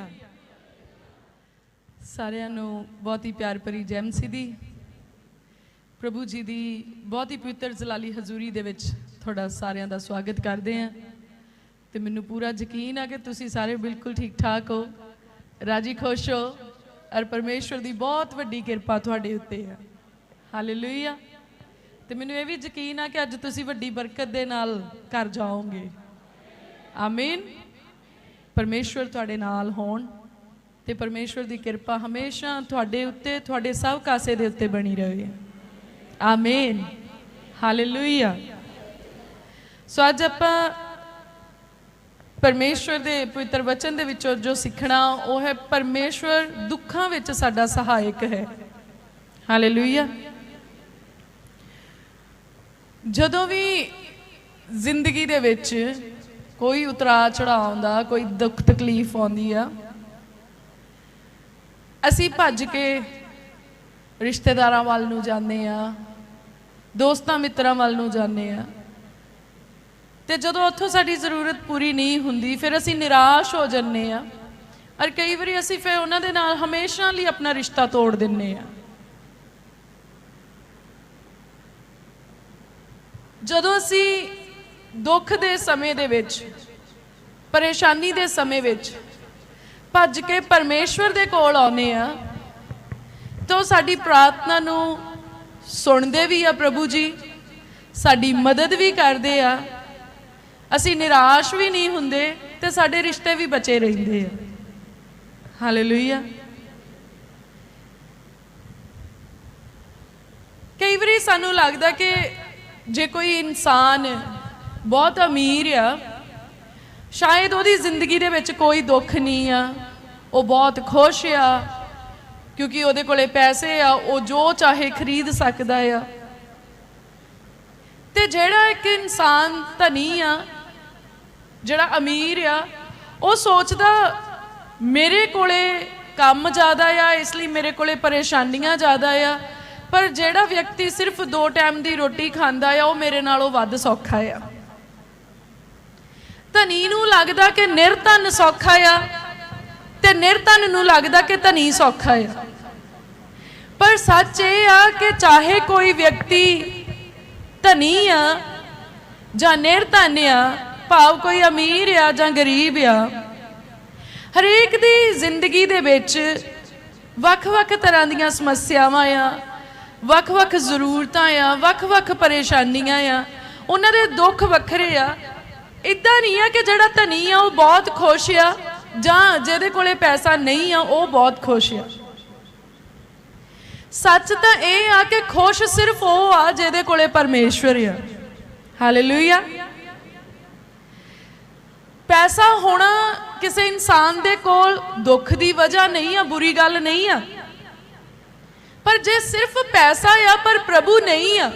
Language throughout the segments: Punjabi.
ਹਾਲੇਲੂਇਆ ਸਾਰਿਆਂ ਨੂੰ ਬਹੁਤ ਹੀ ਪਿਆਰ ਭਰੀ ਜੈਮ ਮਸੀਹ ਦੀ। ਪ੍ਰਭੂ ਜੀ ਦੀ ਬਹੁਤ ਹੀ ਪਵਿੱਤਰ ਜਲਾਲੀ ਹਜ਼ੂਰੀ ਦੇ ਵਿੱਚ ਤੁਹਾਡਾ ਸਾਰਿਆਂ ਦਾ ਸਵਾਗਤ ਕਰਦੇ ਹਾਂ। ਤੇ ਮੈਨੂੰ ਪੂਰਾ ਯਕੀਨ ਆ ਕਿ ਤੁਸੀਂ ਸਾਰੇ ਬਿਲਕੁਲ ਠੀਕ ਠਾਕ ਹੋ। ਰਾਜੀ ਖੁਸ਼ ਹੋ। ਔਰ ਪਰਮੇਸ਼ਵਰ ਦੀ ਬਹੁਤ ਵੱਡੀ ਕਿਰਪਾ ਤੁਹਾਡੇ ਉੱਤੇ ਹੈ ਹਾਲੇਲੂਇਆ ਤੇ ਮੈਨੂੰ ਇਹ ਵੀ ਯਕੀਨ ਆ ਕਿ ਅੱਜ ਤੁਸੀਂ ਵੱਡੀ ਬਰਕਤ ਦੇ ਨਾਲ ਘਰ ਜਾਓਗੇ। ਆਮੀਨ ਪਰਮੇਸ਼ਵਰ ਤੁਹਾਡੇ ਨਾਲ ਹੋਣ ਤੇ ਪਰਮੇਸ਼ਵਰ ਦੀ ਕਿਰਪਾ ਹਮੇਸ਼ਾ ਤੁਹਾਡੇ ਉੱਤੇ, ਤੁਹਾਡੇ ਸਭ ਕਾਸੇ ਦੇ ਉੱਤੇ ਬਣੀ ਰਹੇ। ਆਮੀਨ ਹਾਲੇਲੂਇਆ ਸੋ ਅੱਜ ਆਪਾਂ ਪਰਮੇਸ਼ਵਰ ਦੇ ਪਵਿੱਤਰ ਵਚਨ ਦੇ ਵਿੱਚੋਂ ਜੋ ਸਿੱਖਣਾ, ਉਹ ਹੈ ਪਰਮੇਸ਼ਵਰ ਦੁੱਖਾਂ ਵਿੱਚ ਸਾਡਾ ਸਹਾਇਕ ਹੈ। ਹਾਲੇਲੂਇਆ ਜਦੋਂ ਵੀ ਜ਼ਿੰਦਗੀ ਦੇ ਵਿੱਚ ਕੋਈ ਉਤਰਾ ਚੜਾਅ ਆਉਂਦਾ, ਕੋਈ ਦੁੱਖ ਤਕਲੀਫ ਆਉਂਦੀ ਆ। ਅਸੀਂ ਭੱਜ ਕੇ ਰਿਸ਼ਤੇਦਾਰਾਂ ਵੱਲ ਨੂੰ ਜਾਂਦੇ ਆ, ਦੋਸਤਾਂ ਮਿੱਤਰਾਂ ਵੱਲ ਨੂੰ ਜਾਂਦੇ ਆ। ਤੇ ਜਦੋਂ ਉੱਥੋਂ ਸਾਡੀ ਜ਼ਰੂਰਤ ਪੂਰੀ ਨਹੀਂ ਹੁੰਦੀ, ਫਿਰ ਅਸੀਂ ਨਿਰਾਸ਼ ਹੋ ਜੰਨੇ ਆ। ਔਰ ਕਈ ਵਾਰੀ ਅਸੀਂ ਫਿਰ ਉਹਨਾਂ ਦੇ ਨਾਲ ਹਮੇਸ਼ਾ ਲਈ ਆਪਣਾ ਰਿਸ਼ਤਾ ਤੋੜ ਦਿੰਨੇ ਆ। ਜਦੋਂ ਅਸੀਂ ਦੁੱਖ ਦੇ ਸਮੇਂ ਦੇ ਵਿੱਚ, ਪਰੇਸ਼ਾਨੀ ਦੇ ਸਮੇਂ ਵਿੱਚ ਭੱਜ ਕੇ ਪਰਮੇਸ਼ਵਰ ਦੇ ਕੋਲ ਆਉਨੇ ਆ, ਤਾਂ ਉਹ ਸਾਡੀ ਪ੍ਰਾਰਥਨਾ ਨੂੰ ਸੁਣਦੇ ਵੀ ਆ ਪ੍ਰਭੂ ਜੀ, ਸਾਡੀ ਮਦਦ ਵੀ ਕਰਦੇ ਆ। ਅਸੀਂ ਨਿਰਾਸ਼ ਵੀ ਨਹੀਂ ਹੁੰਦੇ ਤੇ ਸਾਡੇ ਰਿਸ਼ਤੇ ਵੀ ਬਚੇ ਰਹਿੰਦੇ ਆ। ਹਾਲੇਲੂਇਆ ਕਈ ਵਾਰੀ ਸਾਨੂੰ ਲੱਗਦਾ ਕਿ ਜੇ ਕੋਈ ਇਨਸਾਨ ਬਹੁਤ ਅਮੀਰ ਆ। ਸ਼ਾਇਦ ਉਹਦੀ ਜ਼ਿੰਦਗੀ ਦੇ ਵਿੱਚ ਕੋਈ ਦੁੱਖ ਨਹੀਂ ਆ। ਉਹ ਬਹੁਤ ਖੁਸ਼ ਆ, ਕਿਉਂਕਿ ਉਹਦੇ ਕੋਲੇ ਪੈਸੇ ਆ, ਉਹ ਜੋ ਚਾਹੇ ਖਰੀਦ ਸਕਦਾ ਆ। ਤੇ ਜਿਹੜਾ ਇੱਕ ਇਨਸਾਨ ਧਨੀ ਆ, ਜਿਹੜਾ ਅਮੀਰ ਆ, ਉਹ ਸੋਚਦਾ, ਮੇਰੇ ਕੋਲੇ ਕੰਮ ਜ਼ਿਆਦਾ ਆ, ਇਸ ਲਈ ਮੇਰੇ ਕੋਲੇ ਪਰੇਸ਼ਾਨੀਆਂ ਜ਼ਿਆਦਾ ਆ। ਪਰ ਜਿਹੜਾ ਵਿਅਕਤੀ ਸਿਰਫ ਦੋ ਟਾਈਮ ਦੀ ਰੋਟੀ ਖਾਂਦਾ ਆ, ਉਹ ਮੇਰੇ ਨਾਲੋਂ ਵੱਧ ਸੌਖਾ ਆ। ਧਨੀ ਨੂੰ ਲੱਗਦਾ ਕਿ ਨਿਰਧਨ ਸੌਖਾ ਆ ਤੇ ਨਿਰਧਨ ਨੂੰ ਲੱਗਦਾ ਕਿ ਧਨੀ ਸੌਖਾ ਆ। ਪਰ ਸੱਚ ਇਹ ਆ ਕਿ ਚਾਹੇ ਕੋਈ ਵਿਅਕਤੀ ਧਨੀ ਆ ਜਾਂ ਨਿਰਧਨ ਆ, ਭਾਵ ਕੋਈ ਅਮੀਰ ਆ ਜਾਂ ਗਰੀਬ ਆ, ਹਰੇਕ ਦੀ ਜ਼ਿੰਦਗੀ ਦੇ ਵਿੱਚ ਵੱਖ-ਵੱਖ ਤਰ੍ਹਾਂ ਦੀਆਂ ਸਮੱਸਿਆਵਾਂ ਆ, ਵੱਖ-ਵੱਖ ਜ਼ਰੂਰਤਾਂ ਆ, ਵੱਖ-ਵੱਖ ਪਰੇਸ਼ਾਨੀਆਂ ਆ, ਉਹਨਾਂ ਦੇ ਦੁੱਖ ਵੱਖਰੇ ਆ ਇਦਾਂ ਨਹੀਂ ਆ ਕਿ ਜਿਹੜਾ ਧਨੀ ਆ, ਉਹ ਬਹੁਤ ਖੁਸ਼ ਆ, ਜਾਂ ਜਿਹਦੇ ਕੋਲੇ ਪੈਸਾ ਨਹੀਂ ਆ, ਉਹ ਬਹੁਤ ਖੁਸ਼ ਆ। ਸੱਚ ਤਾਂ ਇਹ ਆ ਕਿ ਖੁਸ਼ ਸਿਰਫ ਉਹ ਆ ਜਿਹਦੇ ਕੋਲੇ ਪਰਮੇਸ਼ਵਰ ਆ। ਹਾਲੇਲੂਇਆ ਪੈਸਾ ਹੋਣਾ ਕਿਸੇ ਇਨਸਾਨ ਦੇ ਕੋਲ ਦੁੱਖ ਦੀ ਵਜ੍ਹਾ ਨਹੀਂ ਆ, ਬੁਰੀ ਗੱਲ ਨਹੀਂ ਆ। ਪਰ ਜੇ ਸਿਰਫ ਪੈਸਾ ਆ, ਪਰ ਪ੍ਰਭੂ ਨਹੀਂ ਆ,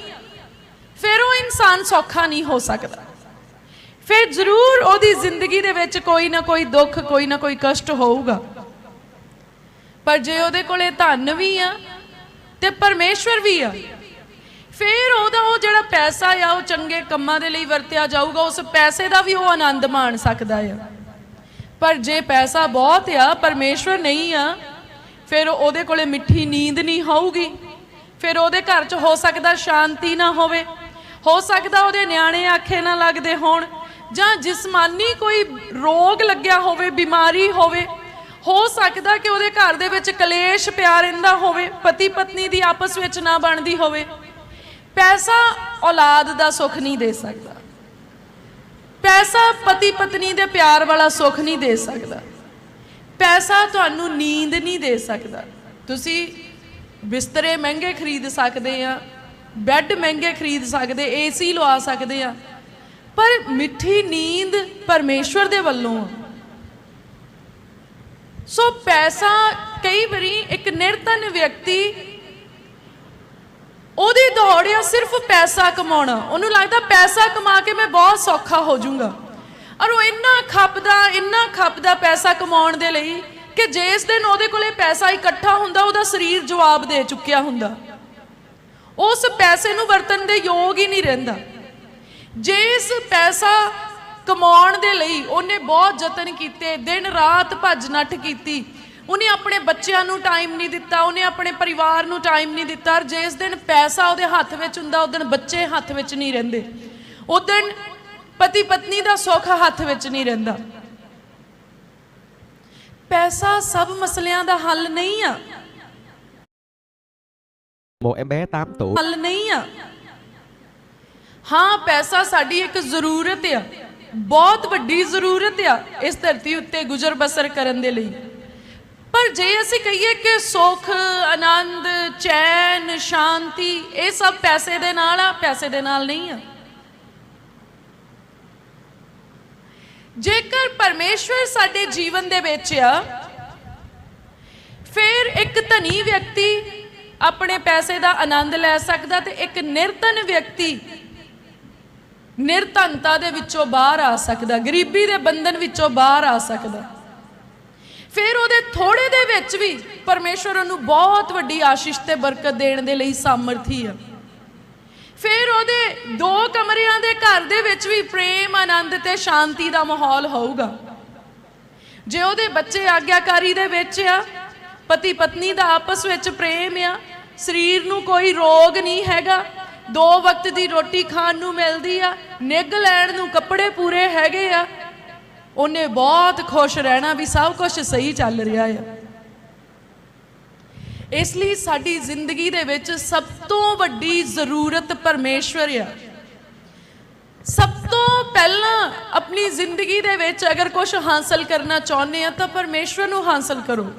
ਫਿਰ ਉਹ ਇਨਸਾਨ ਸੌਖਾ ਨਹੀਂ ਹੋ ਸਕਦਾ। ਫਿਰ ਜ਼ਰੂਰ ਉਹਦੀ ਜ਼ਿੰਦਗੀ ਦੇ ਵਿੱਚ ਕੋਈ ਨਾ ਕੋਈ ਦੁੱਖ, ਕੋਈ ਨਾ ਕੋਈ ਕਸ਼ਟ ਹੋਊਗਾ। ਪਰ ਜੇ ਉਹਦੇ ਕੋਲੇ ਧਨ ਵੀ ਆ ਤੇ ਪਰਮੇਸ਼ਵਰ ਵੀ ਆ, ਫਿਰ ਉਹਦਾ ਉਹ ਜਿਹੜਾ ਪੈਸਾ ਆ, ਉਹ ਚੰਗੇ ਕੰਮਾਂ ਦੇ ਲਈ ਵਰਤਿਆ ਜਾਊਗਾ, ਉਸ ਪੈਸੇ ਦਾ ਵੀ ਉਹ ਆਨੰਦ ਮਾਣ ਸਕਦਾ ਆ। ਪਰ ਜੇ ਪੈਸਾ ਬਹੁਤ ਆ, ਪਰਮੇਸ਼ਵਰ ਨਹੀਂ ਆ, ਫਿਰ ਉਹਦੇ ਕੋਲੇ ਮਿੱਠੀ ਨੀਂਦ ਨਹੀਂ ਹੋਊਗੀ। ਫਿਰ ਉਹਦੇ ਘਰ 'ਚ ਹੋ ਸਕਦਾ ਸ਼ਾਂਤੀ ਨਾ ਹੋਵੇ। ਹੋ ਸਕਦਾ ਉਹਦੇ ਨਿਆਣੇ ਆਖੇ ਨਾ ਲੱਗਦੇ ਹੋਣ। ਜਾਂ ਜਿਸਮਾਨੀ ਕੋਈ ਰੋਗ ਲੱਗਿਆ ਹੋਵੇ, ਬਿਮਾਰੀ ਹੋਵੇ, ਹੋ ਸਕਦਾ ਕਿ ਉਹਦੇ ਘਰ ਦੇ ਵਿੱਚ ਕਲੇਸ਼ ਪਿਆ ਰਹਿੰਦਾ ਹੋਵੇ ਪਤੀ ਪਤਨੀ ਦੀ ਆਪਸ ਵਿੱਚ ਨਾ ਬਣਦੀ ਹੋਵੇ। ਪੈਸਾ ਔਲਾਦ ਦਾ ਸੁੱਖ ਨਹੀਂ ਦੇ ਸਕਦਾ। ਪੈਸਾ ਪਤੀ ਪਤਨੀ ਦੇ ਪਿਆਰ ਵਾਲਾ ਸੁੱਖ ਨਹੀਂ ਦੇ ਸਕਦਾ। ਪੈਸਾ ਤੁਹਾਨੂੰ ਨੀਂਦ ਨਹੀਂ ਦੇ ਸਕਦਾ। ਤੁਸੀਂ ਬਿਸਤਰੇ ਮਹਿੰਗੇ ਖਰੀਦ ਸਕਦੇ ਆ, ਬੈੱਡ ਮਹਿੰਗੇ ਖਰੀਦ ਸਕਦੇ, ਏਸੀ ਲਵਾ ਸਕਦੇ ਆ ਪਰ ਮਿੱਠੀ ਨੀਂਦ ਪਰਮੇਸ਼ਵਰ ਦੇ ਵੱਲੋਂ ਸੋ ਪੈਸਾ, ਕਈ ਵਾਰੀ ਇੱਕ ਨਿਰਤਨ ਵਿਅਕਤੀ ਉਹਦੀ ਦੌੜ ਆ ਸਿਰਫ ਪੈਸਾ ਕਮਾਉਣਾ, ਉਹਨੂੰ ਲੱਗਦਾ ਪੈਸਾ ਕਮਾ ਕੇ ਮੈਂ ਬਹੁਤ ਸੌਖਾ ਹੋ ਜਾਊਂਗਾ। ਔਰ ਉਹ ਇੰਨਾ ਖੱਪਦਾ ਇੰਨਾ ਖੱਪਦਾ ਪੈਸਾ ਕਮਾਉਣ ਦੇ ਲਈ ਕਿ ਜਿਸ ਦਿਨ ਉਹਦੇ ਕੋਲੇ ਪੈਸਾ ਇਕੱਠਾ ਹੁੰਦਾ, ਉਹਦਾ ਸਰੀਰ ਜਵਾਬ ਦੇ ਚੁੱਕਿਆ ਹੁੰਦਾ। ਉਸ ਪੈਸੇ ਨੂੰ ਵਰਤਣ ਦੇ ਯੋਗ ਹੀ ਨਹੀਂ ਰਹਿੰਦਾ। ਜੇ ਇਸ ਪੈਸਾ ਕਮਾਉਣ ਦੇ ਲਈ ਉਹਨੇ ਬਹੁਤ ਯਤਨ ਕੀਤੇ ਦਿਨ ਰਾਤ ਭੱਜ ਨੱਠ ਕੀਤੀ ਉਹਨੇ ਆਪਣੇ ਬੱਚਿਆਂ ਨੂੰ ਟਾਈਮ ਨਹੀਂ ਦਿੱਤਾ ਉਹਨੇ ਆਪਣੇ ਪਰਿਵਾਰ ਨੂੰ ਟਾਈਮ ਨਹੀਂ ਦਿੱਤਾ ਔਰ ਜਿਸ ਦਿਨ ਪੈਸਾ ਉਹਦੇ ਹੱਥ ਵਿੱਚ ਹੁੰਦਾ ਉਸ ਦਿਨ ਬੱਚੇ ਹੱਥ ਵਿੱਚ ਨਹੀਂ ਰਹਿੰਦੇ ਉਸ ਦਿਨ ਪਤੀ ਪਤਨੀ ਦਾ ਸੁੱਖ ਹੱਥ ਵਿੱਚ ਨਹੀਂ ਰਹਿੰਦਾ। ਪੈਸਾ ਸਭ ਮਸਲਿਆਂ ਦਾ ਹੱਲ ਨਹੀਂ ਆ। Một em bé 8 tuổi ਹੱਲ ਨਹੀਂ ਆ। ਹਾਂ, ਪੈਸਾ ਸਾਡੀ ਇੱਕ ਜ਼ਰੂਰਤ ਆ। ਬਹੁਤ ਵੱਡੀ ਜ਼ਰੂਰਤ ਆ ਇਸ ਧਰਤੀ ਉੱਤੇ ਗੁਜ਼ਰ ਬਸਰ ਕਰਨ ਦੇ ਲਈ। ਪਰ ਜੇ ਅਸੀਂ ਕਹੀਏ ਕਿ ਸੁੱਖ, ਆਨੰਦ, ਚੈਨ, ਸ਼ਾਂਤੀ, ਇਹ ਸਭ ਪੈਸੇ ਦੇ ਨਾਲ ਆ, ਪੈਸੇ ਦੇ ਨਾਲ ਨਹੀਂ ਆ। ਜੇਕਰ ਪਰਮੇਸ਼ਵਰ ਸਾਡੇ ਜੀਵਨ ਦੇ ਵਿੱਚ ਆ, ਫਿਰ ਇੱਕ ਧਨੀ ਵਿਅਕਤੀ ਆਪਣੇ ਪੈਸੇ ਦਾ ਆਨੰਦ ਲੈ ਸਕਦਾ ਤੇ ਇੱਕ ਨਿਰਧਨ ਵਿਅਕਤੀ ਨਿਰਧਨਤਾ ਦੇ ਵਿੱਚੋਂ ਬਾਹਰ ਆ ਸਕਦਾ, ਗਰੀਬੀ ਦੇ ਬੰਧਨ ਵਿੱਚੋਂ ਬਾਹਰ ਆ ਸਕਦਾ। ਫਿਰ ਉਹਦੇ ਥੋੜੇ ਦੇ ਵਿੱਚ ਵੀ ਪਰਮੇਸ਼ਵਰ ਉਹਨੂੰ ਬਹੁਤ ਵੱਡੀ ਆਸ਼ੀਸ਼ ਤੇ ਬਰਕਤ ਦੇਣ ਦੇ ਲਈ ਸਾਮਰਥੀ ਆ। ਫਿਰ ਉਹਦੇ ਦੋ ਕਮਰਿਆਂ ਦੇ ਘਰ ਦੇ ਵਿੱਚ ਵੀ ਪ੍ਰੇਮ, ਆਨੰਦ ਤੇ ਸ਼ਾਂਤੀ ਦਾ ਮਾਹੌਲ ਹੋਊਗਾ। ਜੇ ਉਹਦੇ ਬੱਚੇ ਆਗਿਆਕਾਰੀ ਦੇ ਵਿੱਚ ਆ ਪਤੀ ਪਤਨੀ ਦਾ ਆਪਸ ਵਿੱਚ ਪ੍ਰੇਮ ਆ, ਸਰੀਰ ਨੂੰ ਕੋਈ ਰੋਗ ਨਹੀਂ ਹੈਗਾ ਦੋ ਵਕਤ ਦੀ ਰੋਟੀ ਖਾਣ ਨੂੰ ਮਿਲਦੀ ਆ, ਨਿੱਘ ਲੈਣ ਨੂੰ ਕੱਪੜੇ ਪੂਰੇ ਹੈਗੇ ਆ। ਉਹਨੇ ਬਹੁਤ ਖੁਸ਼ ਰਹਿਣਾ ਵੀ ਸਭ ਕੁਝ ਸਹੀ ਚੱਲ ਰਿਹਾ ਆ। ਇਸ ਲਈ ਸਾਡੀ ਜ਼ਿੰਦਗੀ ਦੇ ਵਿੱਚ ਸਭ ਤੋਂ ਵੱਡੀ ਜ਼ਰੂਰਤ ਪਰਮੇਸ਼ਵਰ ਆ। ਸਭ ਤੋਂ ਪਹਿਲਾਂ ਆਪਣੀ ਜ਼ਿੰਦਗੀ ਦੇ ਵਿੱਚ ਅਗਰ ਕੁਝ ਹਾਸਲ ਕਰਨਾ ਚਾਹੁੰਦੇ ਆ, ਤਾਂ ਪਰਮੇਸ਼ਵਰ ਨੂੰ ਹਾਸਲ ਕਰੋ।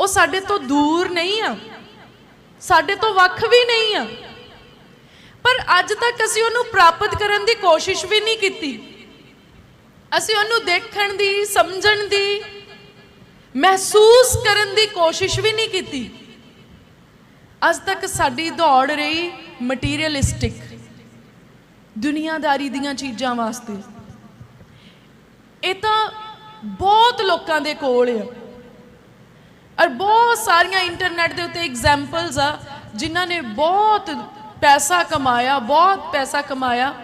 ਉਹ ਸਾਡੇ ਤੋਂ ਦੂਰ ਨਹੀਂ ਆ। ਸਾਡੇ ਤੋਂ ਵੱਖ ਵੀ ਨਹੀਂ ਆ। ਪਰ ਅੱਜ ਤੱਕ ਅਸੀਂ ਉਹਨੂੰ ਪ੍ਰਾਪਤ ਕਰਨ ਦੀ ਕੋਸ਼ਿਸ਼ ਵੀ ਨਹੀਂ ਕੀਤੀ। ਅਸੀਂ ਉਹਨੂੰ ਦੇਖਣ ਦੀ, ਸਮਝਣ ਦੀ, ਮਹਿਸੂਸ ਕਰਨ ਦੀ ਕੋਸ਼ਿਸ਼ ਵੀ ਨਹੀਂ ਕੀਤੀ। ਅੱਜ ਤੱਕ ਸਾਡੀ ਦੌੜ ਰਹੀ ਮਟੀਰੀਅਲਿਸਟਿਕ, ਦੁਨੀਆਦਾਰੀ ਦੀਆਂ ਚੀਜ਼ਾਂ ਵਾਸਤੇ। ਇਹ ਤਾਂ ਬਹੁਤ ਲੋਕਾਂ ਦੇ ਕੋਲ ਆ। ਔਰ ਬਹੁਤ ਸਾਰੀਆਂ ਇੰਟਰਨੈਟ ਦੇ ਉੱਤੇ ਐਗਜ਼ਾਮਪਲਸ ਆ, ਜਿਨ੍ਹਾਂ ਨੇ ਬਹੁਤ ਪੈਸਾ ਕਮਾਇਆ, ਬਹੁਤ ਪੈਸਾ ਕਮਾਇਆ।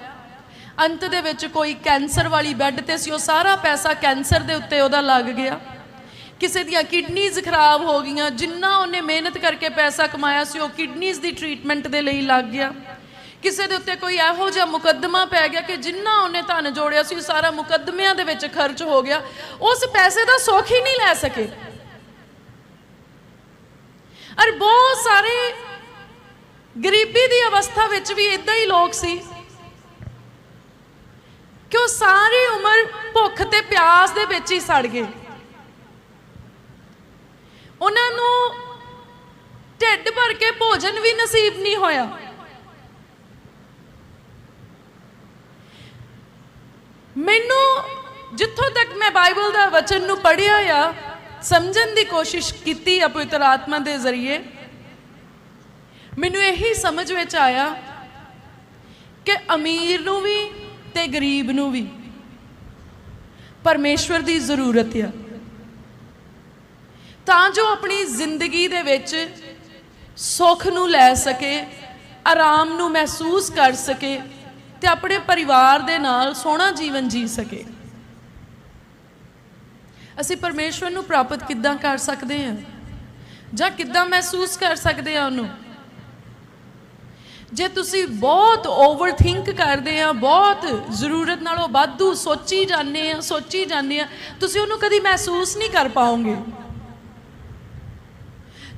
ਅੰਤ ਦੇ ਵਿੱਚ ਕੋਈ ਕੈਂਸਰ ਵਾਲੀ ਬੈੱਡ ਤੇ ਸੀ, ਉਹ ਸਾਰਾ ਪੈਸਾ ਕੈਂਸਰ ਦੇ ਉੱਤੇ ਉਹਦਾ ਲੱਗ ਗਿਆ। ਕਿਸੇ ਦੀਆਂ ਕਿਡਨੀਜ਼ ਖਰਾਬ ਹੋ ਗਈਆਂ, ਜਿੰਨਾ ਉਹਨੇ ਮਿਹਨਤ ਕਰਕੇ ਪੈਸਾ ਕਮਾਇਆ ਸੀ, ਉਹ ਕਿਡਨੀਜ਼ ਦੀ ਟ੍ਰੀਟਮੈਂਟ ਦੇ ਲਈ ਲੱਗ ਗਿਆ। ਕਿਸੇ ਦੇ ਉੱਤੇ ਕੋਈ ਇਹੋ ਜਿਹਾ ਮੁਕੱਦਮਾ ਪੈ ਗਿਆ ਕਿ ਜਿੰਨਾ ਉਹਨੇ ਧਨ ਜੋੜਿਆ ਸੀ, ਉਹ ਸਾਰਾ ਮੁਕੱਦਮਿਆਂ ਦੇ ਵਿੱਚ ਖਰਚ ਹੋ ਗਿਆ। ਉਸ ਪੈਸੇ ਦਾ ਸੁੱਖ ਹੀ ਨਹੀਂ ਲੈ ਸਕੇ। ਔਰ ਬਹੁਤ ਸਾਰੇ ਗਰੀਬੀ ਦੀ ਅਵਸਥਾ ਵਿੱਚ ਵੀ ਇਦਾਂ ਹੀ ਲੋਕ ਸੀ। ਕਿ ਉਹ ਸਾਰੀ ਉਮਰ ਭੁੱਖ ਤੇ ਪਿਆਸ ਦੇ ਵਿੱਚ ਹੀ ਸੜ ਗਏ। ਉਹਨਾਂ ਨੂੰ ਢਿੱਡ ਭਰ ਕੇ ਭੋਜਨ ਵੀ ਨਸੀਬ ਨਹੀਂ ਹੋਇਆ। ਮੈਨੂੰ ਜਿੱਥੋਂ ਤੱਕ ਮੈਂ ਬਾਈਬਲ ਦਾ ਵਚਨ ਨੂੰ ਪੜ੍ਹਿਆ ਆ ਸਮਝਣ ਦੀ ਕੋਸ਼ਿਸ਼ ਕੀਤੀ ਆ ਪਵਿੱਤਰ ਆਤਮਾ ਦੇ ਜ਼ਰੀਏ। ਮੈਨੂੰ ਇਹੀ ਸਮਝ ਵਿੱਚ ਆਇਆ ਕਿ ਅਮੀਰ ਨੂੰ ਵੀ ਤੇ ਗਰੀਬ ਨੂੰ ਵੀ ਪਰਮੇਸ਼ਵਰ ਦੀ ਜ਼ਰੂਰਤ ਆ। ਤਾਂ ਜੋ ਆਪਣੀ ਜ਼ਿੰਦਗੀ ਦੇ ਵਿੱਚ ਸੁੱਖ ਨੂੰ ਲੈ ਸਕੇ, ਆਰਾਮ ਨੂੰ ਮਹਿਸੂਸ ਕਰ ਸਕੇ ਤੇ ਆਪਣੇ ਪਰਿਵਾਰ ਦੇ ਨਾਲ ਸੋਹਣਾ ਜੀਵਨ ਜੀ ਸਕੇ। ਅਸੀਂ ਪਰਮੇਸ਼ਵਰ ਨੂੰ ਪ੍ਰਾਪਤ ਕਿੱਦਾਂ ਕਰ ਸਕਦੇ ਹਾਂ? ਜਾਂ ਕਿੱਦਾਂ ਮਹਿਸੂਸ ਕਰ ਸਕਦੇ ਹਾਂ ਉਹਨੂੰ? ਜੇ ਤੁਸੀਂ ਬਹੁਤ ਓਵਰ ਥਿੰਕ ਕਰਦੇ ਆ ਬਹੁਤ ਜ਼ਰੂਰਤ ਨਾਲੋਂ ਵਾਧੂ ਸੋਚੀ ਜਾਂਦੇ ਆ ਸੋਚੀ ਜਾਂਦੇ ਆ ਤੁਸੀਂ ਉਹਨੂੰ ਕਦੀ ਮਹਿਸੂਸ ਨਹੀਂ ਕਰ ਪਾਓਗੇ?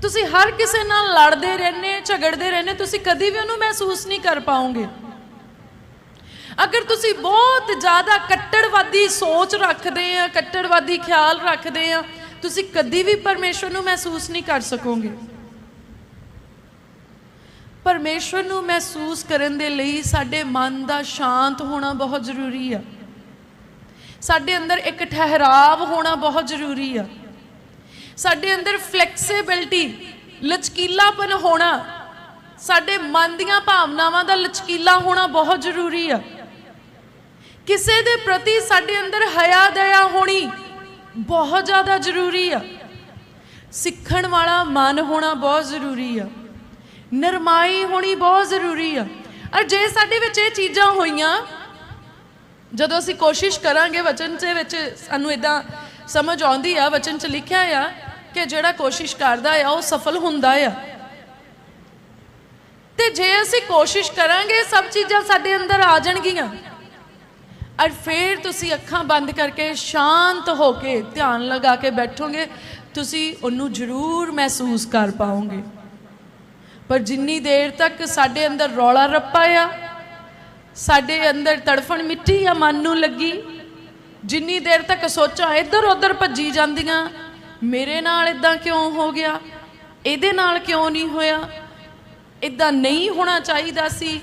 ਤੁਸੀਂ ਹਰ ਕਿਸੇ ਨਾਲ ਲੜਦੇ ਰਹਿੰਦੇ ਝਗੜਦੇ ਰਹਿੰਦੇ ਤੁਸੀਂ ਕਦੀ ਵੀ ਉਹਨੂੰ ਮਹਿਸੂਸ ਨਹੀਂ ਕਰ ਪਾਓਗੇ? ਅਗਰ ਤੁਸੀਂ ਬਹੁਤ ਜ਼ਿਆਦਾ ਕੱਟੜਵਾਦੀ ਸੋਚ ਰੱਖਦੇ ਆ, ਕੱਟੜਵਾਦੀ ਖਿਆਲ ਰੱਖਦੇ ਆ, ਤੁਸੀਂ ਕਦੀ ਵੀ ਪਰਮੇਸ਼ਵਰ ਨੂੰ ਮਹਿਸੂਸ ਨਹੀਂ ਕਰ ਸਕੋਗੇ। ਪਰਮੇਸ਼ਵਰ ਨੂੰ ਮਹਿਸੂਸ ਕਰਨ ਦੇ ਲਈ ਸਾਡੇ ਮਨ ਦਾ ਸ਼ਾਂਤ ਹੋਣਾ ਬਹੁਤ ਜ਼ਰੂਰੀ ਆ। ਸਾਡੇ ਅੰਦਰ ਇੱਕ ਠਹਿਰਾਵ ਹੋਣਾ ਬਹੁਤ ਜ਼ਰੂਰੀ ਆ। ਸਾਡੇ ਅੰਦਰ ਫਲੈਕਸੀਬਿਲਟੀ ਲਚਕੀਲਾਪਨ ਹੋਣਾ, ਸਾਡੇ ਮਨ ਦੀਆਂ ਭਾਵਨਾਵਾਂ ਦਾ ਲਚਕੀਲਾ ਹੋਣਾ ਬਹੁਤ ਜ਼ਰੂਰੀ ਆ। ਕਿਸੇ ਦੇ ਪ੍ਰਤੀ ਸਾਡੇ ਅੰਦਰ ਹਯਾ ਦਇਆ ਹੋਣੀ ਬਹੁਤ ਜ਼ਿਆਦਾ ਜ਼ਰੂਰੀ ਆ। ਸਿੱਖਣ ਵਾਲਾ ਮਨ ਹੋਣਾ ਬਹੁਤ ਜ਼ਰੂਰੀ ਆ। ਨਰਮਾਈ ਹੋਣੀ ਬਹੁਤ ਜ਼ਰੂਰੀ ਆ। ਔਰ ਜੇ ਸਾਡੇ ਵਿੱਚ ਇਹ ਚੀਜ਼ਾਂ ਹੋਈਆਂ, ਜਦੋਂ ਅਸੀਂ ਕੋਸ਼ਿਸ਼ ਕਰਾਂਗੇ ਵਚਨ ਦੇ ਵਿੱਚ, ਸਾਨੂੰ ਇਦਾਂ ਸਮਝ ਆਉਂਦੀ ਆ, ਵਚਨ 'ਚ ਲਿਖਿਆ ਆ ਕਿ ਜਿਹੜਾ ਕੋਸ਼ਿਸ਼ ਕਰਦਾ ਆ, ਉਹ ਸਫਲ ਹੁੰਦਾ ਆ। ਤੇ ਜੇ ਅਸੀਂ ਕੋਸ਼ਿਸ਼ ਕਰਾਂਗੇ, ਸਭ ਚੀਜ਼ਾਂ ਸਾਡੇ ਅੰਦਰ ਆ ਜਾਣਗੀਆਂ। ਔਰ ਫਿਰ ਤੁਸੀਂ ਅੱਖਾਂ ਬੰਦ ਕਰਕੇ ਸ਼ਾਂਤ ਹੋ ਕੇ ਧਿਆਨ ਲਗਾ ਕੇ ਬੈਠੋਗੇ, ਤੁਸੀਂ ਉਹਨੂੰ ਜ਼ਰੂਰ ਮਹਿਸੂਸ ਕਰ ਪਾਓਗੇ। ਪਰ ਜਿੰਨੀ ਦੇਰ ਤੱਕ ਸਾਡੇ ਅੰਦਰ ਰੌਲਾ ਰੱਪਾ ਆ ਸਾਡੇ ਅੰਦਰ ਤੜਫਣ ਮਿੱਟੀ ਆ ਮਨ ਨੂੰ ਲੱਗੀ, ਜਿੰਨੀ ਦੇਰ ਤੱਕ ਸੋਚਾਂ ਇੱਧਰ ਉੱਧਰ ਭੱਜੀ ਜਾਂਦੀਆਂ, ਮੇਰੇ ਨਾਲ ਇਦਾਂ ਕਿਉਂ ਹੋ ਗਿਆ, ਇਹਦੇ ਨਾਲ ਕਿਉਂ ਨਹੀਂ ਹੋਇਆ ਇਦਾਂ ਨਹੀਂ ਹੋਣਾ ਚਾਹੀਦਾ ਸੀ।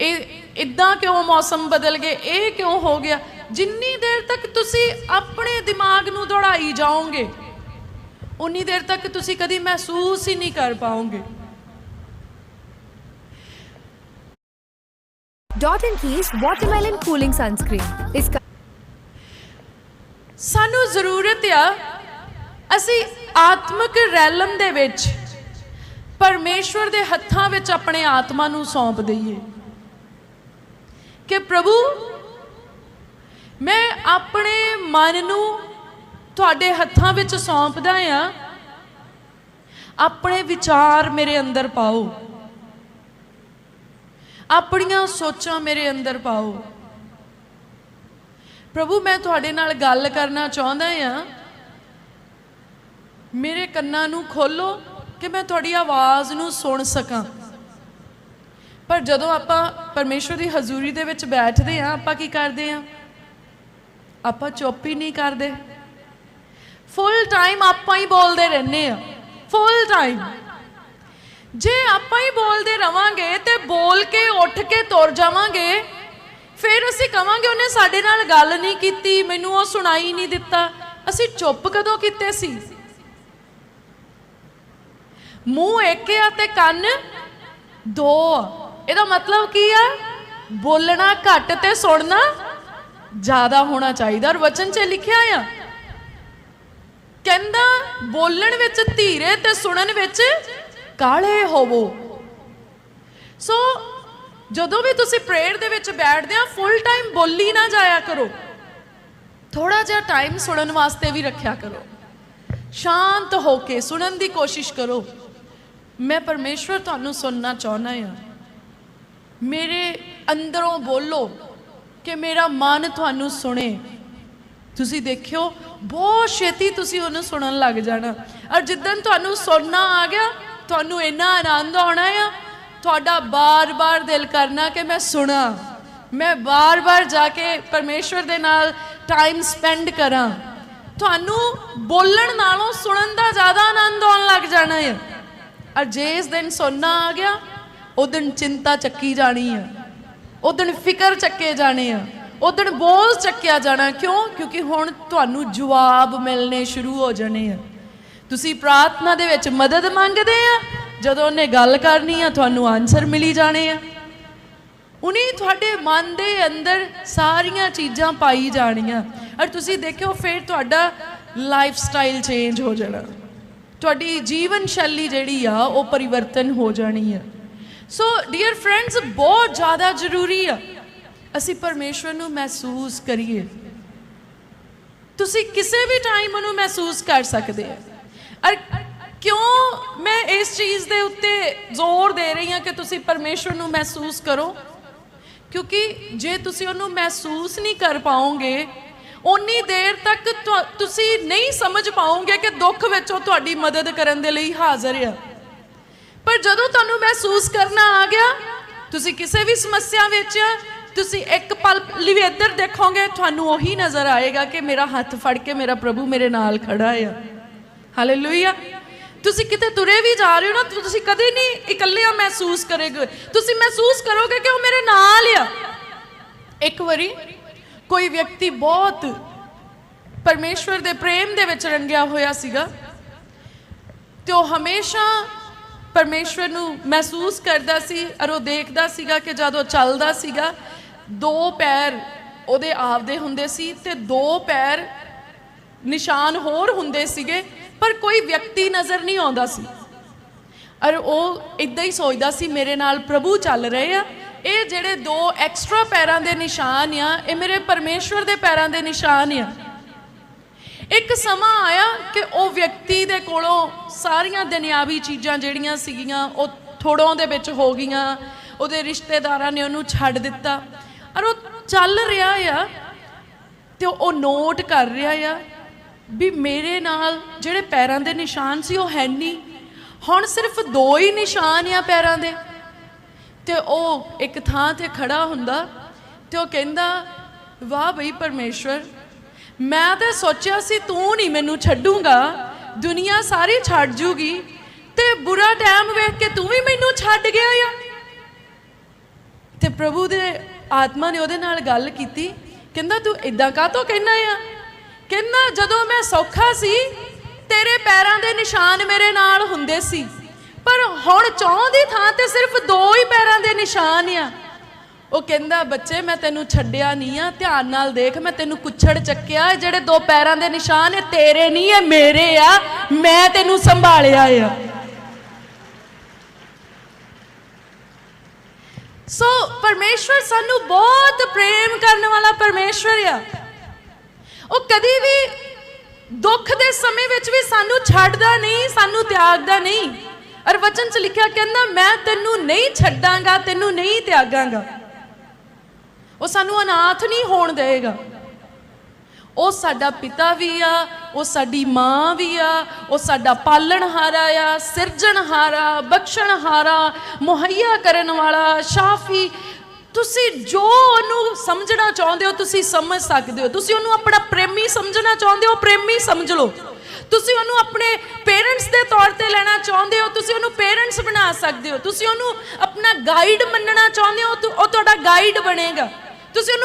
ਇਹ ਇਦਾਂ ਕਿਉਂ ਮੌਸਮ ਬਦਲ ਗਏ ਇਹ ਕਿਉਂ ਹੋ ਗਿਆ ਜਿੰਨੀ ਦੇਰ ਤੱਕ ਤੁਸੀਂ ਆਪਣੇ ਦਿਮਾਗ ਨੂੰ ਦੌੜਾਈ ਜਾਓਗੇ ਉਨੀ ਦੇਰ ਤੱਕ ਤੁਸੀਂ ਕਦੀ ਮਹਿਸੂਸ ਹੀ ਨਹੀਂ ਕਰ ਪਾਓਗੇ Dot and Keys Watermelon Cooling Sunscreen. इसका ਸਾਨੂੰ ਜ਼ਰੂਰਤ ਆ ਅਸੀਂ ਆਤਮਿਕ ਰੈਲਮ ਦੇ ਵਿੱਚ ਪਰਮੇਸ਼ਵਰ ਦੇ ਹੱਥਾਂ ਵਿੱਚ ਆਪਣੇ ਆਤਮਾ ਨੂੰ ਸੌਂਪ ਦਈਏ ਕਿ ਪ੍ਰਭੂ, ਮੈਂ ਆਪਣੇ ਮਨ ਨੂੰ ਤੁਹਾਡੇ ਹੱਥਾਂ ਵਿੱਚ ਸੌਂਪਦਾ ਆ ਆਪਣੇ ਵਿਚਾਰ ਮੇਰੇ ਅੰਦਰ ਪਾਓ। ਆਪਣੀਆਂ ਸੋਚਾਂ ਮੇਰੇ ਅੰਦਰ ਪਾਓ। ਪ੍ਰਭੂ, ਮੈਂ ਤੁਹਾਡੇ ਨਾਲ ਗੱਲ ਕਰਨਾ ਚਾਹੁੰਦਾ ਆ ਮੇਰੇ ਕੰਨਾਂ ਨੂੰ ਖੋਲੋ ਕਿ ਮੈਂ ਤੁਹਾਡੀ ਆਵਾਜ਼ ਨੂੰ ਸੁਣ ਸਕਾਂ। ਪਰ ਜਦੋਂ ਆਪਾਂ ਪਰਮੇਸ਼ਵਰ ਦੀ ਹਜ਼ੂਰੀ ਦੇ ਵਿੱਚ ਬੈਠਦੇ ਆ ਆਪਾਂ ਕੀ ਕਰਦੇ ਆ ਆਪਾਂ ਚੁੱਪ ਹੀ ਨਹੀਂ ਕਰਦੇ। ਫੁੱਲ ਟਾਈਮ ਆਪਾਂ ਹੀ ਬੋਲਦੇ ਰਹਿੰਦੇ ਆ ਫੁੱਲ ਟਾਈਮ ਜੇ ਆਪਾਂ ਹੀ ਬੋਲਦੇ ਰਵਾਂਗੇ ਤੇ ਬੋਲ ਕੇ, ਉੱਠ ਕੇ ਤੁਰ ਜਾਵਾਂਗੇ, ਫਿਰ ਅਸੀਂ ਕਵਾਂਗੇ ਉਹਨੇ ਸਾਡੇ ਨਾਲ ਗੱਲ ਨਹੀਂ ਕੀਤੀ, ਮੈਨੂੰ ਉਹ ਸੁਣਾਈ ਨਹੀਂ ਦਿੱਤਾ। ਅਸੀਂ ਚੁੱਪ ਕਦੋਂ ਕੀਤੇ ਸੀ? ਮੂੰਹ ਇੱਕ ਆ ਤੇ ਕੰਨ ਦੋ ਆ। ਇਹਦਾ ਮਤਲਬ ਕੀ ਆ? ਬੋਲਣਾ ਘੱਟ ਤੇ ਸੁਣਨਾ ਜ਼ਿਆਦਾ ਹੋਣਾ ਚਾਹੀਦਾ। ਔਰ ਵਚਨ 'ਚ ਲਿਖਿਆ ਆ, ਕਹਿੰਦਾ, ਬੋਲਣ ਵਿੱਚ ਧੀਰੇ ਤੇ ਸੁਣਨ ਵਿੱਚ ਕਾਲੇ ਹੋਵੋ। ਸੋ ਜਦੋਂ ਵੀ ਤੁਸੀਂ ਪ੍ਰੇਅਰ ਦੇ ਵਿੱਚ ਬੈਠਦੇ ਆ ਫੁੱਲ ਟਾਈਮ ਬੋਲੀ ਨਾ ਜਾਇਆ ਕਰੋ। ਥੋੜਾ ਜਿਹਾ ਟਾਈਮ ਸੁਣਨ ਵਾਸਤੇ ਵੀ ਰੱਖਿਆ ਕਰੋ। ਸ਼ਾਂਤ ਹੋ ਕੇ ਸੁਣਨ ਦੀ ਕੋਸ਼ਿਸ਼ ਕਰੋ। ਮੈਂ ਪਰਮੇਸ਼ਵਰ ਤੁਹਾਨੂੰ ਸੁਣਨਾ ਚਾਹੁੰਦਾ ਹਾਂ ਮੇਰੇ ਅੰਦਰੋਂ ਬੋਲੋ ਕਿ ਮੇਰਾ ਮਨ ਤੁਹਾਨੂੰ ਸੁਣੇ। ਤੁਸੀਂ ਦੇਖਿਓ, ਬਹੁਤ ਛੇਤੀ ਤੁਸੀਂ ਉਹਨੂੰ ਸੁਣਨ ਲੱਗ ਜਾਣਾ। ਔਰ ਜਿੱਦਨ ਤੁਹਾਨੂੰ ਸੁਣਨਾ ਆ ਗਿਆ, ਤੁਹਾਨੂੰ ਇੰਨਾ ਆਨੰਦ ਆਉਣਾ ਆ, ਤੁਹਾਡਾ ਬਾਰ-ਬਾਰ ਦਿਲ ਕਰਨਾ ਕਿ ਮੈਂ ਸੁਣਾ। ਮੈਂ ਬਾਰ-ਬਾਰ ਜਾ ਕੇ ਪਰਮੇਸ਼ਵਰ ਦੇ ਨਾਲ ਟਾਈਮ ਸਪੈਂਡ ਕਰਾਂ। ਤੁਹਾਨੂੰ ਬੋਲਣ ਨਾਲੋਂ ਸੁਣਨ ਦਾ ਜ਼ਿਆਦਾ ਆਨੰਦ ਆਉਣ ਲੱਗ ਜਾਣਾ ਹੈ ਔਰ ਜੇ ਇਸ ਦਿਨ ਸੁਣਨਾ ਆ ਗਿਆ ਉਹ ਦਿਨ ਚਿੰਤਾ ਚੱਕੀ ਜਾਣੀ ਆ। ਉਹ ਦਿਨ ਫਿਕਰ ਚੱਕੇ ਜਾਣੇ ਆ। ਉਹ ਦਿਨ ਬੋਝ ਚੱਕਿਆ ਜਾਣਾ ਕਿਉਂ? ਕਿਉਂਕਿ ਹੁਣ ਤੁਹਾਨੂੰ ਜਵਾਬ ਮਿਲਣੇ ਸ਼ੁਰੂ ਹੋ ਜਾਣੇ ਆ। ਤੁਸੀਂ ਪ੍ਰਾਰਥਨਾ ਦੇ ਵਿੱਚ ਮਦਦ ਮੰਗਦੇ ਆ। ਜਦੋਂ ਉਹਨੇ ਗੱਲ ਕਰਨੀ ਆ, ਤੁਹਾਨੂੰ ਆਨਸਰ ਮਿਲੀ ਜਾਣੇ ਆ। ਉਨੀ ਤੁਹਾਡੇ ਮਨ ਦੇ ਅੰਦਰ ਸਾਰੀਆਂ ਚੀਜ਼ਾਂ ਪਾਈ ਜਾਣੀਆਂ। ਔਰ ਤੁਸੀਂ ਦੇਖਿਓ, ਫਿਰ ਤੁਹਾਡਾ ਲਾਈਫ ਸਟਾਈਲ ਚੇਂਜ ਹੋ ਜਾਣਾ। ਤੁਹਾਡੀ ਜੀਵਨ ਸ਼ੈਲੀ ਜਿਹੜੀ ਆ, ਉਹ ਪਰਿਵਰਤਨ ਹੋ ਜਾਣੀ ਆ। ਸੋ ਡੀਅਰ ਫਰੈਂਡਸ ਬਹੁਤ ਜ਼ਿਆਦਾ ਜ਼ਰੂਰੀ ਆ ਅਸੀਂ ਪਰਮੇਸ਼ਵਰ ਨੂੰ ਮਹਿਸੂਸ ਕਰੀਏ ਤੁਸੀਂ ਕਿਸੇ ਵੀ ਟਾਈਮ ਉਹਨੂੰ ਮਹਿਸੂਸ ਕਰ ਸਕਦੇ ਆ ਔਰ ਕਿਉਂ ਮੈਂ ਇਸ ਚੀਜ਼ ਦੇ ਉੱਤੇ ਜ਼ੋਰ ਦੇ ਰਹੀ ਹਾਂ ਕਿ ਤੁਸੀਂ ਪਰਮੇਸ਼ਵਰ ਨੂੰ ਮਹਿਸੂਸ ਕਰੋ ਕਿਉਂਕਿ ਜੇ ਤੁਸੀਂ ਉਹਨੂੰ ਮਹਿਸੂਸ ਨਹੀਂ ਕਰ ਪਾਓਗੇ ਉਨੀ ਦੇਰ ਤੱਕ ਤੁਸੀਂ ਨਹੀਂ ਸਮਝ ਪਾਓਗੇ ਕਿ ਦੁੱਖ ਵਿੱਚ ਉਹ ਤੁਹਾਡੀ ਮਦਦ ਕਰਨ ਦੇ ਲਈ ਹਾਜ਼ਰ ਆ ਪਰ ਜਦੋਂ ਤੁਹਾਨੂੰ ਮਹਿਸੂਸ ਕਰਨਾ ਆ ਗਿਆ, ਤੁਸੀਂ ਕਿਸੇ ਵੀ ਸਮੱਸਿਆ ਵਿੱਚ ਤੁਸੀਂ ਇੱਕ ਪਲ ਲਈ ਵੀ ਇੱਧਰ ਦੇਖੋਗੇ, ਤੁਹਾਨੂੰ ਉਹੀ ਨਜ਼ਰ ਆਏਗਾ ਕਿ ਮੇਰਾ ਹੱਥ ਫੜ ਕੇ ਮੇਰਾ ਪ੍ਰਭੂ ਮੇਰੇ ਨਾਲ ਖੜਾ ਆ। ਹਾਲੇਲੂਇਆ ਤੁਸੀਂ ਕਿਤੇ ਤੁਰੇ ਵੀ ਜਾ ਰਹੇ ਹੋ ਨਾ ਤੁਸੀਂ ਕਦੇ ਨਹੀਂ ਇਕੱਲਿਆਂ ਮਹਿਸੂਸ ਕਰੇਗੇ। ਤੁਸੀਂ ਮਹਿਸੂਸ ਕਰੋਗੇ ਕਿ ਉਹ ਮੇਰੇ ਨਾਲ ਆ। ਇੱਕ ਵਾਰੀ ਕੋਈ ਵਿਅਕਤੀ ਬਹੁਤ ਪਰਮੇਸ਼ਵਰ ਦੇ ਪ੍ਰੇਮ ਦੇ ਵਿੱਚ ਰੰਗਿਆ ਹੋਇਆ ਸੀਗਾ, ਤੇ ਉਹ ਹਮੇਸ਼ਾ ਪਰਮੇਸ਼ਵਰ ਨੂੰ ਮਹਿਸੂਸ ਕਰਦਾ ਸੀ ਔਰ ਉਹ ਦੇਖਦਾ ਸੀਗਾ ਕਿ ਜਦੋਂ ਚੱਲਦਾ ਸੀਗਾ, ਦੋ ਪੈਰ ਉਹਦੇ ਆਪਦੇ ਹੁੰਦੇ ਸੀ ਤੇ ਦੋ ਪੈਰ ਨਿਸ਼ਾਨ ਹੋਰ ਹੁੰਦੇ ਸੀਗੇ, ਪਰ ਕੋਈ ਵਿਅਕਤੀ ਨਜ਼ਰ ਨਹੀਂ ਆਉਂਦਾ ਸੀ। ਔਰ ਉਹ ਇਦਾਂ ਹੀ ਸੋਚਦਾ ਸੀ, ਮੇਰੇ ਨਾਲ ਪ੍ਰਭੂ ਚੱਲ ਰਹੇ ਆ, ਇਹ ਜਿਹੜੇ ਦੋ ਐਕਸਟਰਾ ਪੈਰਾਂ ਦੇ ਨਿਸ਼ਾਨ ਆ, ਇਹ ਮੇਰੇ ਪਰਮੇਸ਼ਵਰ ਦੇ ਪੈਰਾਂ ਦੇ ਨਿਸ਼ਾਨ ਆ। ਇੱਕ ਸਮਾਂ ਆਇਆ ਕਿ ਉਹ ਵਿਅਕਤੀ ਦੇ ਕੋਲੋਂ ਸਾਰੀਆਂ ਦੁਨਿਆਵੀ ਚੀਜ਼ਾਂ ਜਿਹੜੀਆਂ ਸੀਗੀਆਂ, ਉਹ ਥੋੜੋਂ ਦੇ ਵਿੱਚ ਹੋ ਗਈਆਂ, ਉਹਦੇ ਰਿਸ਼ਤੇਦਾਰਾਂ ਨੇ ਉਹਨੂੰ ਛੱਡ ਦਿੱਤਾ। ਔਰ ਉਹ ਚੱਲ ਰਿਹਾ ਆ ਤੇ ਉਹ ਨੋਟ ਕਰ ਰਿਹਾ ਆ ਵੀ ਮੇਰੇ ਨਾਲ ਜਿਹੜੇ ਪੈਰਾਂ ਦੇ ਨਿਸ਼ਾਨ ਸੀ, ਉਹ ਹੈ ਨਹੀਂ। ਹੁਣ ਸਿਰਫ ਦੋ ਹੀ ਨਿਸ਼ਾਨ ਆ ਪੈਰਾਂ ਦੇ। ਤੇ ਉਹ ਇੱਕ ਥਾਂ ਤੇ ਖੜਾ ਹੁੰਦਾ ਤੇ ਉਹ ਕਹਿੰਦਾ, ਵਾਹ ਬਈ ਪਰਮੇਸ਼ਵਰ ਮੈਂ ਤਾਂ ਸੋਚਿਆ ਸੀ ਤੂੰ ਨਹੀਂ ਮੈਨੂੰ ਛੱਡੂਗਾ। ਦੁਨੀਆ ਸਾਰੀ ਛੱਡ ਜੂਗੀ ਤੇ ਬੁਰਾ ਟਾਈਮ ਵੇਖ ਕੇ ਤੂੰ ਵੀ ਮੈਨੂੰ ਛੱਡ ਗਿਆ ਆ। ਤੇ ਪ੍ਰਭੂ ਦੇ ਆਤਮਾ ਨੇ ਉਹਦੇ ਨਾਲ ਗੱਲ ਕੀਤੀ। ਕਹਿੰਦਾ, ਤੂੰ ਇਦਾਂ ਕਾਹਤੋਂ ਕਹਿਣਾ ਆ? ਕਹਿੰਦਾ, ਜਦੋਂ ਮੈਂ ਸੌਖਾ ਸੀ, ਤੇਰੇ ਪੈਰਾਂ ਦੇ ਨਿਸ਼ਾਨ ਮੇਰੇ ਨਾਲ ਹੁੰਦੇ ਸੀ। ਪਰ ਹੁਣ ਚੌਂ ਦੀ ਥਾਂ ਤੇ ਸਿਰਫ ਦੋ ਹੀ ਪੈਰਾਂ ਦੇ ਨਿਸ਼ਾਨ ਆ। ਉਹ ਕਹਿੰਦਾ, ਬੱਚੇ, ਮੈਂ ਤੈਨੂੰ ਛੱਡਿਆ ਨਹੀਂ ਆ, ਧਿਆਨ ਨਾਲ ਦੇਖ, ਮੈਂ ਤੈਨੂੰ ਕੁੱਛੜ ਚੱਕਿਆ ਜਿਹੜੇ ਦੋ ਪੈਰਾਂ ਦੇ ਨਿਸ਼ਾਨ ਇਹ ਤੇਰੇ ਨਹੀਂ, ਇਹ ਮੇਰੇ ਆ, ਮੈਂ ਤੈਨੂੰ ਸੰਭਾਲਿਆ ਆ। ਸੋ ਪਰਮੇਸ਼ਵਰ ਸਾਨੂੰ ਬਹੁਤ ਪ੍ਰੇਮ ਕਰਨ ਵਾਲਾ ਪਰਮੇਸ਼ਵਰ ਆ। ਉਹ ਕਦੀ ਵੀ ਦੁੱਖ ਦੇ ਸਮੇਂ ਵਿੱਚ ਵੀ ਸਾਨੂੰ ਛੱਡਦਾ ਨਹੀਂ, ਸਾਨੂੰ ਤਿਆਗਦਾ ਨਹੀਂ। ਅਰ ਵਚਨ ਚ ਲਿਖਿਆ, ਕਹਿੰਦਾ, ਮੈਂ ਤੈਨੂੰ ਨਹੀਂ ਛੱਡਾਂਗਾ, ਤੈਨੂੰ ਨਹੀਂ ਤਿਆਗਾਂਗਾ। ਉਹ ਸਾਨੂੰ ਅਨਾਥ ਨਹੀਂ ਹੋਣ ਦੇਵੇਗਾ। ਉਹ ਸਾਡਾ ਪਿਤਾ ਵੀ ਆ, ਉਹ ਸਾਡੀ ਮਾਂ ਵੀ ਆ, ਉਹ ਸਾਡਾ ਪਾਲਣਹਾਰਾ ਆ ਸਿਰਜਣਹਾਰਾ ਬਖਸ਼ਣਹਾਰਾ ਮੁਹੱਈਆ ਕਰਨ ਵਾਲਾ, ਸ਼ਾਫੀ। ਤੁਸੀਂ ਜੋ ਉਹਨੂੰ ਸਮਝਣਾ ਚਾਹੁੰਦੇ ਹੋ, ਤੁਸੀਂ ਸਮਝ ਸਕਦੇ ਹੋ। ਤੁਸੀਂ ਉਹਨੂੰ ਆਪਣਾ ਪ੍ਰੇਮੀ ਸਮਝਣਾ ਚਾਹੁੰਦੇ ਹੋ, ਪ੍ਰੇਮੀ ਸਮਝ ਲਓ। ਤੁਸੀਂ ਉਹਨੂੰ ਆਪਣੇ ਪੇਰੈਂਟਸ ਦੇ ਤੌਰ ਤੇ ਲੈਣਾ ਚਾਹੁੰਦੇ ਹੋ, ਤੁਸੀਂ ਉਹਨੂੰ ਪੇਰੈਂਟਸ ਬਣਾ ਸਕਦੇ ਹੋ। ਤੁਸੀਂ ਉਹਨੂੰ ਆਪਣਾ ਗਾਈਡ ਮੰਨਣਾ ਚਾਹੁੰਦੇ ਹੋ, ਉਹ ਤੁਹਾਡਾ ਗਾਈਡ ਬਣੇਗਾ। ਤੁਸੀਂ ਉਹਨੂੰ